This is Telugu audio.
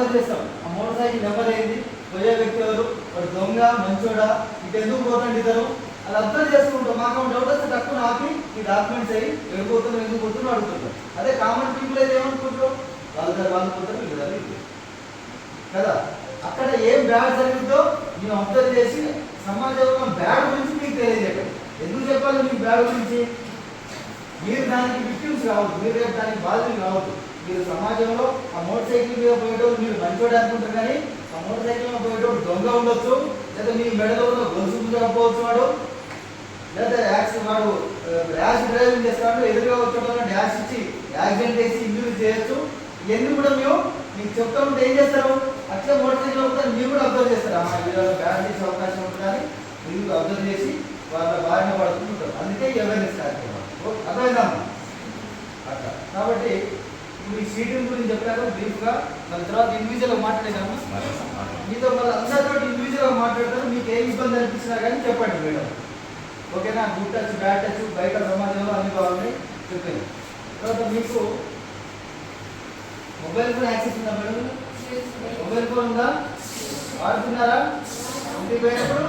అబ్జర్వ్ చేస్తాం. ఆ మోటార్ సైకిల్ నెంబర్ ఏంది పోయే వ్యక్తి ఎవరు? వాడు దొంగ మంచోడా? ఇటు ఎందుకు పోతాడు ఇతరు అలా అబ్జర్వ్ చేసుకుంటాం. మాకు డౌట్ వస్తే తక్కువ ఆపి ఈ డాక్యుమెంట్స్ అయ్యి వెళ్ళిపోతున్నారు ఎందుకు పోతున్నాం అడుగుతుంటాం. అదే కామన్ పీపుల్ అయితే ఏమనుకుంటారు? వాళ్ళ దగ్గర వాళ్ళు పోతారు వీళ్ళు కదా? అక్కడ ఏం బ్యాడ్ జరుగుతుందో మేము అబ్జర్వ్ చేసి సమాజంలో బ్యాడ్ గురించి మీకు తెలియజేయండి. ఎందుకు చెప్పాలి మీకు బ్యాడ్ గురించి? మీరు దానికి విక్టిమ్స్ కావద్దు మీరు రేపు దానికి బాధ్యులు కావద్దు. మీరు సమాజంలో ఆ మోటార్ సైకిల్ మీద పోయేటోడు మీరు మంచోడు అనుకుంటారు కానీ ఆ మోటార్ సైకిల్ మీద పోయేటోడు దొంగ ఉండొచ్చు లేదా మీ మెడలో ఉన్న గొలుసు ఉండకపోవచ్చు వాడు లేదా యాక్స్ వాడు ర్యాష్ డ్రైవింగ్ చేస్తాడు ఎదురుగా వచ్చేటోళ్ళు డ్యాష్ ఇచ్చి యాక్సిడెంట్ చేసి ఇంజురీ చేయొచ్చు. ఇవన్నీ కూడా మేము మీకు చెప్తా ఉంటే ఏం చేస్తారు? అట్లే మోటార్ సైకిల్ అవుతారు మీరు కూడా అబ్జర్వ్ చేస్తారు. ఆ వీళ్ళలో బ్యాడ్ చేసే అవకాశం ఉంటుందని మీరు అబ్జర్వ్ చేసి వాళ్ళ బారిన పడుతుంటారు. అందుకే అవేర్నెస్ కార్యక్రమం అర్థమైందమ్మా అట్లా. కాబట్టి ఇప్పుడు ఈ సీటింగ్ గురించి చెప్పాక బ్రీఫ్గా దాని తర్వాత ఇండివిజువల్గా మాట్లాడేదాము? మీతో మళ్ళీ అందరితో ఇండివిజువల్గా మాట్లాడతారు మీకు ఏ ఇబ్బంది అనిపించినా కానీ చెప్పండి మేడం. ఓకేనా? గుడ్ టచ్ బ్యాడ్ టచ్ బయట సమాజంలో అన్ని బాగున్నాయి. చెప్పండి. తర్వాత మీకు మొబైల్ ఫోన్ యాక్సెస్ ఉందా మేడం? మొబైల్ ఫోన్ ఉందా? వాడుతున్నారా? ఇంటికి పోయినప్పుడు?